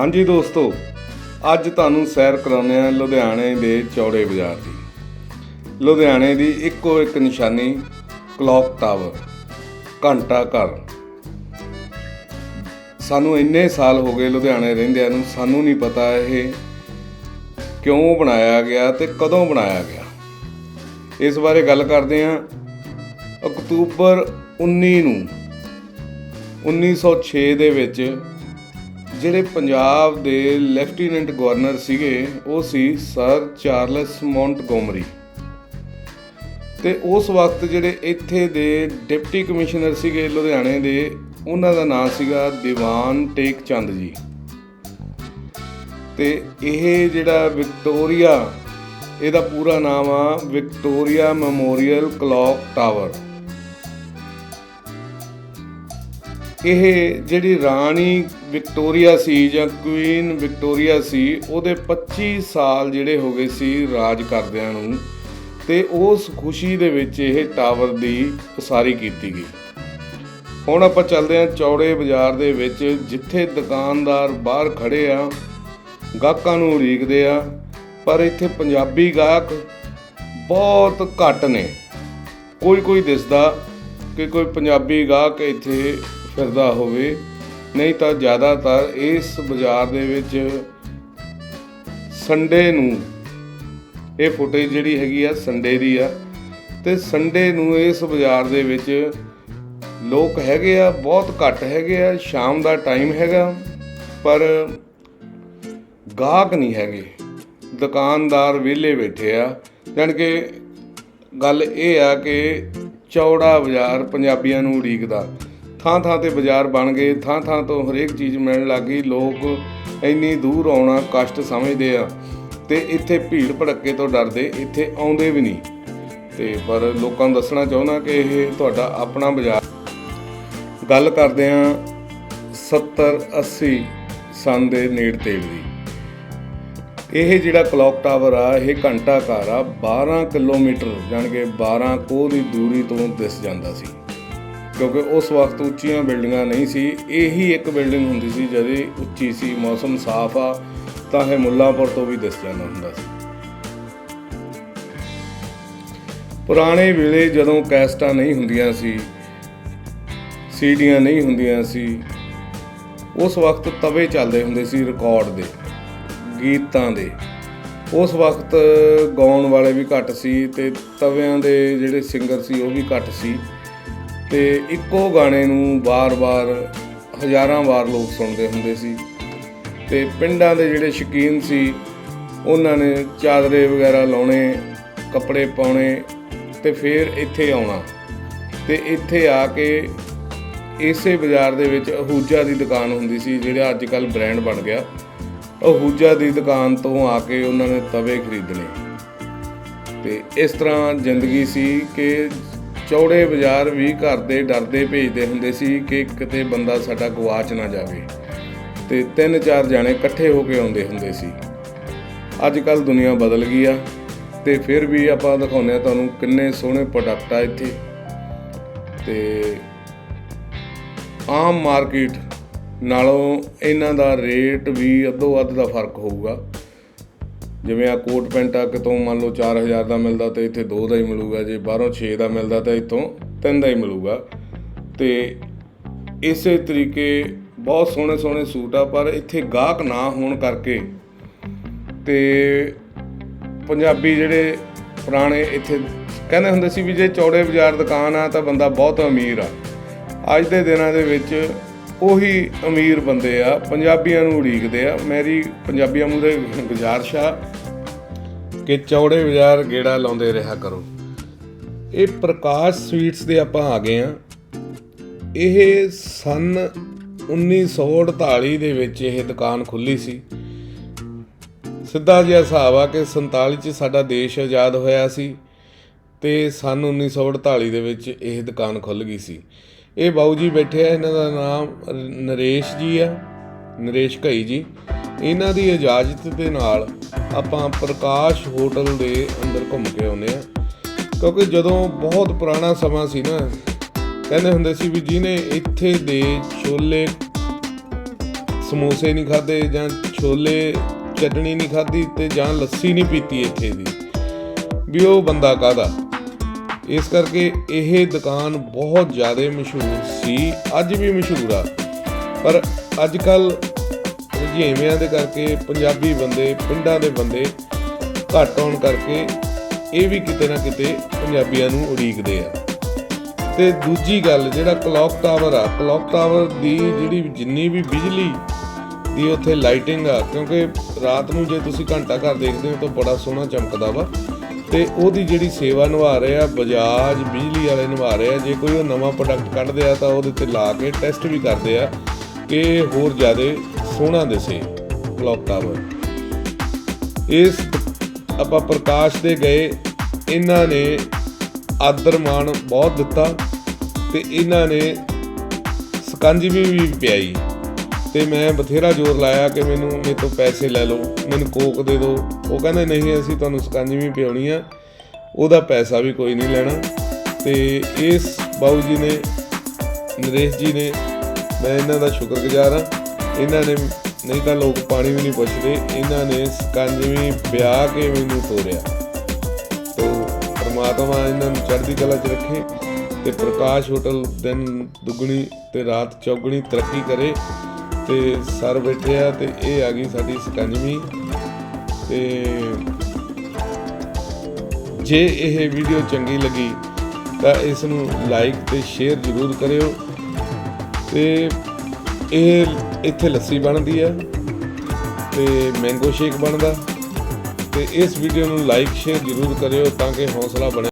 ਹਾਂਜੀ ਦੋਸਤੋ, ਅੱਜ ਤੁਹਾਨੂੰ ਸੈਰ ਕਰਾਉਂਦੇ ਆ ਲੁਧਿਆਣੇ ਦੇ ਚੌੜੇ ਬਾਜ਼ਾਰ ਦੀ। ਲੁਧਿਆਣੇ ਦੀ ਇੱਕੋ ਇੱਕ ਨਿਸ਼ਾਨੀ, ਕਲੌਕ ਟਾਵਰ, ਘੰਟਾ ਘਰ। ਸਾਨੂੰ ਇੰਨੇ ਸਾਲ ਹੋ ਗਏ ਲੁਧਿਆਣੇ ਰਹਿੰਦਿਆਂ ਨੂੰ, ਸਾਨੂੰ ਨਹੀਂ ਪਤਾ ਇਹ ਕਿਉਂ ਬਣਾਇਆ ਗਿਆ ਤੇ ਕਦੋਂ ਬਣਾਇਆ ਗਿਆ। ਇਸ ਬਾਰੇ ਗੱਲ ਕਰਦੇ ਹਾਂ ਅਕਤੂਬਰ 19 ਨੂੰ 1906 ਦੇ ਵਿੱਚ ਜਿਹੜੇ ਪੰਜਾਬ ਦੇ ਲੈਫਟੀਨੈਂਟ ਗਵਰਨਰ ਸੀਗੇ, ਉਹ ਸੀ ਸਰ ਚਾਰਲਸ ਮੌਂਟਗੋਮਰੀ। ਤੇ ਉਸ ਵਕਤ ਜਿਹੜੇ ਇੱਥੇ ਦੇ ਡਿਪਟੀ ਕਮਿਸ਼ਨਰ ਸੀਗੇ ਲੁਧਿਆਣੇ ਦੇ, ਉਹਨਾਂ ਦਾ ਨਾਮ ਸੀਗਾ ਦੀਵਾਨ ਟੇਕ ਚੰਦ ਜੀ। ਤੇ ਇਹ ਜਿਹੜਾ ਵਿਕਟੋਰੀਆ, ਇਹਦਾ ਪੂਰਾ ਨਾਮ ਆ ਵਿਕਟੋਰੀਆ ਮੈਮੋਰੀਅਲ ਕਲੌਕ ਟਾਵਰ। ਇਹ ਜਿਹੜੀ ਰਾਣੀ ਵਿਕਟੋਰੀਆ ਸੀ ਜਾਂ ਕੁਈਨ ਵਿਕਟੋਰੀਆ ਸੀ, ਉਹਦੇ 25 ਸਾਲ ਜਿਹੜੇ ਹੋ ਗਏ ਸੀ ਰਾਜ ਕਰਦਿਆਂ ਨੂੰ ਤੇ ਉਸ ਖੁਸ਼ੀ ਦੇ ਵਿੱਚ ਇਹ ਟਾਵਰ ਦੀ ਉਸਾਰੀ ਕੀਤੀ ਗਈ। ਹੁਣ ਆਪਾਂ ਚੱਲਦੇ ਹਾਂ ਚੌੜੇ ਬਾਜ਼ਾਰ ਦੇ ਵਿੱਚ, ਜਿੱਥੇ ਦੁਕਾਨਦਾਰ ਬਾਹਰ ਖੜੇ ਆ, ਗਾਹਕਾਂ ਨੂੰ ਉਡੀਕਦੇ ਆ, ਪਰ ਇੱਥੇ ਪੰਜਾਬੀ ਗਾਹਕ ਬਹੁਤ ਘੱਟ ਨੇ। ਕੋਈ ਕੋਈ ਦਿਸਦਾ ਕਿ ਕੋਈ ਪੰਜਾਬੀ ਗਾਹਕ ਇੱਥੇ ਫਿਰਦਾ ਹੋਵੇ, ਨਹੀਂ ਤਾਂ ਜ਼ਿਆਦਾਤਰ ਇਸ ਬਾਜ਼ਾਰ ਦੇ ਵਿੱਚ ਸੰਡੇ ਨੂੰ ਇਹ ਫੁਟੇਜ ਜਿਹੜੀ ਹੈਗੀ ਆ ਸੰਡੇ ਦੀ ਆ। ਤੇ ਸੰਡੇ ਨੂੰ ਇਸ ਬਾਜ਼ਾਰ ਦੇ ਵਿੱਚ ਲੋਕ ਹੈਗੇ ਆ, ਬਹੁਤ ਘੱਟ ਹੈਗੇ ਆ, ਸ਼ਾਮ ਦਾ ਟਾਈਮ ਹੈਗਾ, ਪਰ ਗਾਹਕ ਨਹੀਂ ਹੈਗੇ। ਦੁਕਾਨਦਾਰ ਵਿਹਲੇ ਬੈਠੇ ਆ। ਜਾਣੀ ਕਿ ਗੱਲ ਇਹ ਆ ਕਿ ਚੌੜਾ ਬਾਜ਼ਾਰ ਪੰਜਾਬੀਆਂ ਨੂੰ ਉਡੀਕਦਾ। ਥਾਂ ਥਾਂ ਤੇ ਬਾਜ਼ਾਰ ਬਣ ਗਏ ਥਾਂ ਥਾਂ ਤੋਂ ਹਰੇਕ ਚੀਜ਼ ਮਿਲਣ ਲੱਗੀ ਲੋਕ ਇੰਨੀ ਦੂਰ ਆਉਣਾ ਕਸ਼ਟ ਸਮਝਦੇ ਆ ਤੇ ਇੱਥੇ ਭੀੜ ਭੜੱਕੇ ਤੋਂ ਡਰਦੇ, ਇੱਥੇ ਆਉਂਦੇ ਵੀ ਨਹੀਂ। ਤੇ ਪਰ ਲੋਕਾਂ ਨੂੰ ਦੱਸਣਾ ਚਾਹੁੰਦਾ ਕਿ ਇਹ ਤੁਹਾਡਾ ਆਪਣਾ ਬਾਜ਼ਾਰ ਗੱਲ ਕਰਦੇ ਆ 70 80 ਸਾਲ ਦੇ ਨੇੜ ਤੇੜ ਦੀ। ਇਹ ਜਿਹੜਾ ਕਲੌਕ ਟਾਵਰ ਆ, ਇਹ ਘੰਟਾ ਘਰ ਆ 12 ਕਿਲੋਮੀਟਰ ਜਾਣੀ ਕਿ 12 ਕੋਹ ਦੀ ਦੂਰੀ ਤੋਂ ਦਿਸ ਜਾਂਦਾ ਸੀ। ਕਿਉਂਕਿ ਉਸ ਵਕਤ ਉੱਚੀਆਂ ਬਿਲਡਿੰਗਾਂ ਨਹੀਂ ਸੀ, ਇਹੀ ਇੱਕ ਬਿਲਡਿੰਗ ਹੁੰਦੀ ਸੀ ਜਦੇ ਉੱਚੀ ਸੀ, ਮੌਸਮ ਸਾਫ਼ ਆ, ਤਾਂ ਇਹ ਮੁੱਲਾਂਪੁਰ ਤੋਂ ਵੀ ਦਿਸ ਜਾਂਦਾ ਹੁੰਦਾ ਸੀ। ਪੁਰਾਣੇ ਵੇਲੇ ਜਦੋਂ ਕੈਸਟਾਂ ਨਹੀਂ ਹੁੰਦੀਆਂ ਸੀ, ਸੀਡੀਆਂ ਨਹੀਂ ਹੁੰਦੀਆਂ ਸੀ, ਉਸ ਵਕਤ ਤਵੇ ਚੱਲਦੇ ਹੁੰਦੇ ਸੀ ਰਿਕਾਰਡ ਦੇ, ਗੀਤਾਂ ਦੇ। ਉਸ ਵਕਤ ਗਾਉਣ ਵਾਲੇ ਵੀ ਘੱਟ ਸੀ ਤੇ ਤਵਿਆਂ ਦੇ ਜਿਹੜੇ ਸਿੰਗਰ ਸੀ ਉਹ ਵੀ ਘੱਟ ਸੀ। ਤੇ ਇੱਕੋ ਗਾਣੇ ਨੂੰ ਬਾਰ-ਬਾਰ ਹਜ਼ਾਰਾਂ ਵਾਰ ਲੋਕ ਸੁਣਦੇ ਹੁੰਦੇ ਸੀ। ਤੇ ਪਿੰਡਾਂ ਦੇ ਜਿਹੜੇ ਸ਼ੌਕੀਨ ਸੀ, ਉਹਨਾਂ ਨੇ ਚਾਦਰੇ ਵਗੈਰਾ ਲਾਉਣੇ, ਕੱਪੜੇ ਪਾਉਣੇ ਤੇ ਫਿਰ ਇੱਥੇ ਆਉਣਾ। ਤੇ ਇੱਥੇ ਆ ਕੇ ਇਸੇ ਬਾਜ਼ਾਰ ਦੇ ਵਿੱਚ ਅਹੂਜਾ ਦੀ ਦੁਕਾਨ ਹੁੰਦੀ ਸੀ, ਜਿਹੜਾ ਅੱਜ ਕੱਲ ਬ੍ਰਾਂਡ ਬਣ ਗਿਆ। ਅਹੂਜਾ ਦੀ ਦੁਕਾਨ ਤੋਂ ਆ ਕੇ ਉਹਨਾਂ ਨੇ ਤਵੇ ਖਰੀਦਣੇ। ਤੇ ਇਸ ਤਰ੍ਹਾਂ ਜ਼ਿੰਦਗੀ ਸੀ ਕਿ ਚੌੜੇ ਬਾਜ਼ਾਰ ਵੀ ਘਰ ਦੇ ਡਰਦੇ ਭੇਜਦੇ ਹੁੰਦੇ ਸੀ ਕਿ ਕਿਤੇ ਬੰਦਾ ਸਾਡਾ ਗਵਾਚ ਨਾ ਜਾਵੇ ਤੇ ਤਿੰਨ ਚਾਰ ਜਾਣੇ ਇਕੱਠੇ ਹੋ ਕੇ ਆਉਂਦੇ ਹੁੰਦੇ ਸੀ। ਅੱਜ ਕੱਲ ਦੁਨੀਆ ਬਦਲ ਗਈ ਆ ਤੇ ਫਿਰ ਵੀ ਆਪਾਂ ਦਿਖਾਉਂਦੇ ਆ ਤੁਹਾਨੂੰ ਕਿੰਨੇ ਸੋਹਣੇ ਪ੍ਰੋਡਕਟ ਆ ਇੱਥੇ। ਤੇ ਆਮ ਮਾਰਕੀਟ ਨਾਲੋਂ ਇਹਨਾਂ ਦਾ ਰੇਟ ਵੀ ਅੱਧੋ ਅੱਧ ਦਾ ਫ਼ਰਕ ਹੋਊਗਾ। ਜਿਵੇਂ ਆ ਕੋਟ ਪੈਂਟ ਆ, ਕਿਤੋਂ ਮੰਨ ਲਓ 4000 ਦਾ ਮਿਲਦਾ ਤਾਂ ਇੱਥੇ 2 ਦਾ ਹੀ ਮਿਲੂਗਾ, ਜੇ ਬਾਹਰੋਂ 6 ਦਾ ਮਿਲਦਾ ਤਾਂ ਇੱਥੋਂ 3 ਦਾ ਹੀ ਮਿਲੂਗਾ। ਤੇ ਇਸੇ ਤਰੀਕੇ ਬਹੁਤ ਸੋਹਣੇ ਸੋਹਣੇ ਸੂਟ ਆ, ਪਰ ਇੱਥੇ ਗਾਹਕ ਨਾ ਹੋਣ ਕਰਕੇ ਤੇ ਪੰਜਾਬੀ ਜਿਹੜੇ ਪੁਰਾਣੇ ਇੱਥੇ ਕਹਿੰਦੇ ਹੁੰਦੇ ਸੀ ਵੀ ਜੇ ਚੌੜੇ ਬਾਜ਼ਾਰ ਦੁਕਾਨ ਆ ਤਾਂ ਬੰਦਾ ਬਹੁਤ ਅਮੀਰ ਆ। ਅੱਜ ਦੇ ਦਿਨਾਂ ਦੇ ਵਿੱਚ ਉਹੀ ਅਮੀਰ ਬੰਦੇ ਆ, ਪੰਜਾਬੀਆਂ ਨੂੰ ਉਡੀਕਦੇ ਆ। ਮੇਰੀ ਪੰਜਾਬੀਆਂ ਮੂਹਰੇ ਗੁਜ਼ਾਰਿਸ਼ ਆ ਕਿ ਚੌੜੇ ਬਾਜ਼ਾਰ ਗੇੜਾ ਲਾਉਂਦੇ ਰਿਹਾ ਕਰੋ। ਇਹ ਪ੍ਰਕਾਸ਼ ਸਵੀਟਸ ਦੇ ਆਪਾਂ ਆ ਗਏ ਆ। ਇਹ ਸਨ 1948 ਦੇ ਵਿੱਚ ਇਹ ਦੁਕਾਨ ਖੁੱਲੀ ਸੀ। ਸਿੱਧਾ ਜਿਹਾ ਹਿਸਾਬ ਆ ਕਿ 47 ਚ ਸਾਡਾ ਦੇਸ਼ ਆਜ਼ਾਦ ਹੋਇਆ ਸੀ ਤੇ ਸਨ 1948 ਦੇ ਵਿੱਚ ਇਹ ਦੁਕਾਨ ਖੁੱਲ ਗਈ ਸੀ। ਇਹ ਬਾਊ ਜੀ ਬੈਠੇ ਆ, ਇਹਨਾਂ ਦਾ ਨਾਮ ਨਰੇਸ਼ ਜੀ ਆ, ਨਰੇਸ਼ ਘਈ ਜੀ। ਇਹਨਾਂ ਦੀ ਇਜਾਜ਼ਤ ਦੇ ਨਾਲ ਆਪਾਂ ਪ੍ਰਕਾਸ਼ ਹੋਟਲ ਦੇ ਅੰਦਰ ਘੁੰਮ ਕੇ ਆਉਂਦੇ ਆ। ਕਿਉਂਕਿ ਜਦੋਂ ਬਹੁਤ ਪੁਰਾਣਾ ਸਮਾਂ ਸੀ ਨਾ, ਕਹਿੰਦੇ ਹੁੰਦੇ ਸੀ ਵੀ ਜਿਹਨੇ ਇੱਥੇ ਦੇ ਛੋਲੇ ਸਮੋਸੇ ਨਹੀਂ ਖਾਦੇ ਜਾਂ ਛੋਲੇ ਚਟਣੀ ਨਹੀਂ ਖਾਦੀ ਤੇ ਜਾਂ ਲੱਸੀ ਨਹੀਂ ਪੀਤੀ ਇੱਥੇ ਦੀ, ਵੀ ਉਹ ਬੰਦਾ ਕਾਦਾ ਇਸ ਕਰਕੇ ਇਹ ਦੁਕਾਨ ਬਹੁਤ ਜ਼ਿਆਦਾ ਮਸ਼ਹੂਰ ਸੀ, ਅੱਜ ਵੀ ਮਸ਼ਹੂਰ ਆ। ਪਰ ਅੱਜ ਕੱਲ ਰੁਝੇਵਿਆਂ ਦੇ ਕਰਕੇ, ਪੰਜਾਬੀ ਬੰਦੇ, ਪਿੰਡਾਂ ਦੇ ਬੰਦੇ ਘੱਟ ਆਉਣ ਕਰਕੇ ਇਹ ਵੀ ਕਿਤੇ ਨਾ ਕਿਤੇ ਪੰਜਾਬੀਆਂ ਨੂੰ ਉਡੀਕਦੇ ਆ। ਤੇ ਦੂਜੀ ਗੱਲ, ਜਿਹੜਾ ਕਲੌਕ ਟਾਵਰ ਆ, ਕਲੌਕ ਟਾਵਰ ਦੀ ਜਿਹੜੀ ਜਿੰਨੀ ਵੀ ਬਿਜਲੀ ਦੀ ਉੱਥੇ ਲਾਈਟਿੰਗ ਆ, ਕਿਉਂਕਿ ਰਾਤ ਨੂੰ ਜੇ ਤੁਸੀਂ ਘੰਟਾ ਘਰ ਦੇਖਦੇ ਹੋ ਤਾਂ ਬੜਾ ਸੋਹਣਾ ਚਮਕਦਾ ਵਾ। ਤੇ ਉਹਦੀ ਜਿਹੜੀ ਸੇਵਾ ਨਿਭਾ ਰਹੇ ਆ, ਬਜਾਜ, ਬਿਜਲੀ ਵਾਲੇ ਨਿਭਾ ਰਹੇ ਆ, ਜੇ ਕੋਈ ਉਹ ਨਵਾਂ ਪ੍ਰੋਡਕਟ ਕੱਢਦੇ ਆ ਤਾਂ ਉਹਦੇ ਤੇ ਲਾ ਕੇ ਟੈਸਟ ਵੀ ਕਰਦੇ ਆ ਕਿ ਹੋਰ ਜ਼ਿਆਦਾ ਸੋਹਣਾ ਦਿਸੇ ਕਲੌਕ ਟਾਵਰ ਇਸ ਆਪਾਂ ਪ੍ਰਕਾਸ਼ ਦੇ ਗਏ, ਇਹਨਾਂ ਨੇ ਆਦਰ ਮਾਣ ਬਹੁਤ ਦਿੱਤਾ ਤੇ ਇਹਨਾਂ ਨੇ ਸਕੰਜਵੀ ਵੀ ਪਿਆਈ। ਤੇ ਮੈਂ ਬਥੇਰਾ ਜ਼ੋਰ ਲਾਇਆ ਕਿ ਮੈਨੂੰ ਮੇਰੇ ਤੋਂ ਪੈਸੇ ਲੈ ਲਓ, ਮੈਨੂੰ ਕੋਕ ਦੇ ਦਿਓ। ਉਹ ਕਹਿੰਦੇ, ਨਹੀਂ, ਅਸੀਂ ਤੁਹਾਨੂੰ ਸਕੰਜਵੀ ਪਿਆਉਣੀ ਆ, ਉਹਦਾ ਪੈਸਾ ਵੀ ਕੋਈ ਨਹੀਂ ਲੈਣਾ। ਤੇ ਇਸ ਬਾਊ ਜੀ ਨੇ, ਨਰੇਸ਼ ਜੀ ਨੇ, ਮੈਂ ਇਹਨਾਂ ਦਾ ਸ਼ੁਕਰਗੁਜ਼ਾਰ ਹਾਂ। ਇਹਨਾਂ ਨੇ, ਨਹੀਂ ਤਾਂ ਲੋਕ ਪਾਣੀ ਵੀ ਨਹੀਂ ਪੁੱਛਦੇ, ਇਹਨਾਂ ਨੇ ਸਕੰਜਵੀਂ ਵਿਆਹ ਕੇ ਮੈਨੂੰ ਤੋਰਿਆ। ਤੋ ਪ੍ਰਮਾਤਮਾ ਇਹਨਾਂ ਨੂੰ ਚੜ੍ਹਦੀ ਕਲਾ 'ਚ ਰੱਖੇ ਤੇ ਪ੍ਰਕਾਸ਼ ਹੋਟਲ ਦਿਨ ਦੁੱਗਣੀ ਤੇ ਰਾਤ ਚੌਗਣੀ ਤਰੱਕੀ ਕਰੇ। ਤੇ ਸਰ ਬੈਠੇ ਆ ਤੇ ਇਹ ਆ ਗਈ ਸਾਡੀ ਸਕੰਜਵੀ ਤੇ ਜੇ ਇਹ ਵੀਡੀਓ ਚੰਗੀ ਲੱਗੀ ਤਾਂ ਇਸ ਨੂੰ ਲਾਈਕ ਤੇ ਸ਼ੇਅਰ ਜ਼ਰੂਰ ਕਰਿਓ। ਤੇ ਇਹ ਇੱਥੇ ਲੱਸੀ ਬਣਦੀ ਆ ਤੇ ਮੈਂਗੋ ਸ਼ੇਕ ਬਣਦਾ। ਤੇ ਇਸ ਵੀਡੀਓ ਨੂੰ ਲਾਈਕ ਸ਼ੇਅਰ ਜ਼ਰੂਰ ਕਰਿਓ ਤਾਂ ਕਿ ਹੌਸਲਾ ਬਣੇ।